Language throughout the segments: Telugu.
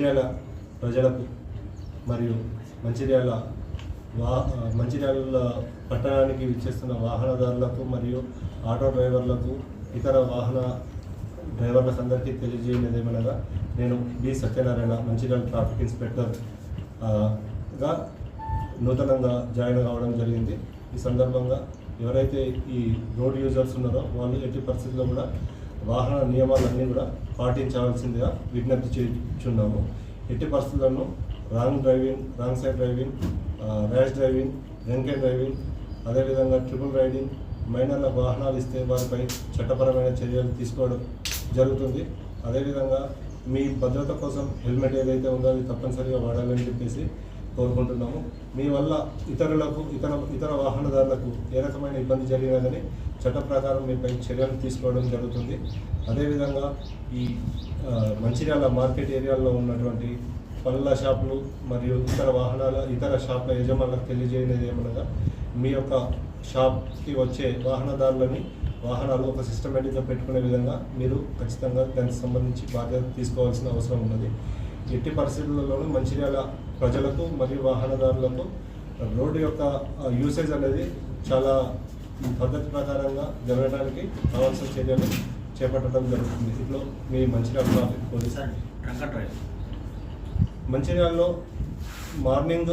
మంచిర్యాల ప్రజలకు మరియు మంచిర్యాల వా మంచిర్యాల పట్టణానికి విచ్చేస్తున్న వాహనదారులకు మరియు ఆటో డ్రైవర్లకు ఇతర వాహన డ్రైవర్లకు అందరికీ తెలియజేయలేదు ఏమనగా నేను బి. సత్యనారాయణ మంచిర్యాల ట్రాఫిక్ ఇన్స్పెక్టర్గా నూతనంగా జాయిన్ కావడం జరిగింది. ఈ సందర్భంగా ఎవరైతే ఈ రోడ్ యూజర్స్ ఉన్నారో వాళ్ళు ఎట్టి పరిస్థితుల్లో కూడా వాహన నియమాలన్నీ కూడా పాటించవలసిందిగా విజ్ఞప్తి చేస్తున్నాము. ఎట్టి పరిస్థితులను wrong driving wrong side driving rash driving drink driving అదేవిధంగా ట్రిపుల్ రైడింగ్ మైనర్ల వాహనాలు ఇస్తే వారిపై చట్టపరమైన చర్యలు తీసుకోవడం జరుగుతుంది. అదేవిధంగా మీ భద్రత కోసం హెల్మెట్ ఏదైతే ఉందో అది తప్పనిసరిగా వాడాలని చెప్పేసి కోరుకుంటున్నాము. మీ వల్ల ఇతరులకు ఇతర ఇతర వాహనదారులకు ఏ రకమైన ఇబ్బంది జరిగినా కానీ చట్ట ప్రకారం మీపై చర్యలు తీసుకోవడం జరుగుతుంది. అదేవిధంగా ఈ మంచిర్యాల మార్కెట్ ఏరియాలో ఉన్నటువంటి పళ్ళ షాపులు మరియు ఇతర వాహనాల ఇతర షాపుల యజమానులకు తెలియజేయనేది ఏమనగా మీ యొక్క షాప్కి వచ్చే వాహనదారులని వాహనాలు ఒక సిస్టమేటిక్గా పెట్టుకునే విధంగా మీరు ఖచ్చితంగా దానికి సంబంధించి బాధ్యత తీసుకోవాల్సిన అవసరం ఉన్నది. ఎట్టి పరిస్థితుల్లోనూ మంచిర్యాల ప్రజలకు మరియు వాహనదారులకు రోడ్డు యొక్క యూసేజ్ అనేది చాలా పద్ధతి ప్రకారంగా జరగడానికి కావాల్సిన చర్యలు చేపట్టడం జరుగుతుంది. ఇట్లో మీ మంచిర్యాల ట్రాఫిక్ పోలీస్ మంచిర్యాలలో మార్నింగ్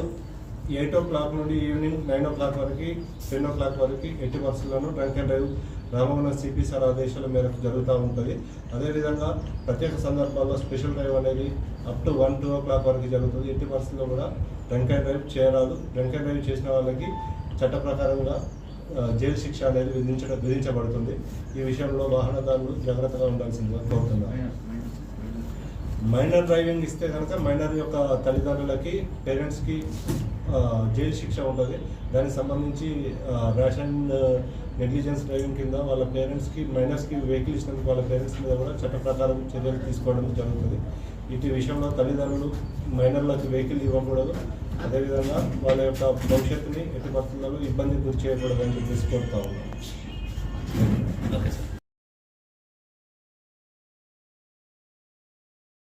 ఎయిట్ ఓ క్లాక్ నుండి ఈవినింగ్ నైన్ ఓ క్లాక్ వరకు టెన్ ఓ క్లాక్ వరకు ఎట్టి బస్సులను drunk and drive Ramagundam CP sir ఆదేశాల మేరకు జరుగుతూ ఉంటుంది. అదేవిధంగా ప్రత్యేక సందర్భాల్లో స్పెషల్ డ్రైవ్ అనేది up to one two o'clock వరకు జరుగుతుంది. ఎట్టి పరిస్థితుల్లో కూడా డ్రంక్ అండ్ డ్రైవ్ చేయరాదు. డ్రంక్ అండ్ డ్రైవ్ చేసిన వాళ్ళకి చట్ట ప్రకారంగా జైలు శిక్ష అనేది విధించడం విధించబడుతుంది. ఈ విషయంలో వాహనదారులు జాగ్రత్తగా ఉండాల్సిందిగా కోరుతున్నాను మైనర్ డ్రైవింగ్ ఇస్తే కనుక మైనర్ యొక్క తల్లిదండ్రులకి పేరెంట్స్కి జైలు శిక్ష ఉంటుంది. దానికి సంబంధించి అండ్ నెగ్లిజెన్స్ డ్రైవింగ్ కింద వాళ్ళ పేరెంట్స్కి మైనర్స్కి వెహికల్ ఇచ్చినందుకు వాళ్ళ పేరెంట్స్ మీద కూడా చట్ట ప్రకారం చర్యలు తీసుకోవడం జరుగుతుంది. ఇటు విషయంలో తల్లిదండ్రులు మైనర్లకు వెహికల్ ఇవ్వకూడదు. అదేవిధంగా వాళ్ళ యొక్క భవిష్యత్తుని ఎట్టి పరిస్థితుల్లో ఇబ్బంది గురి చేయకూడదని చెప్పేసి కోరుతా ఉన్నాం.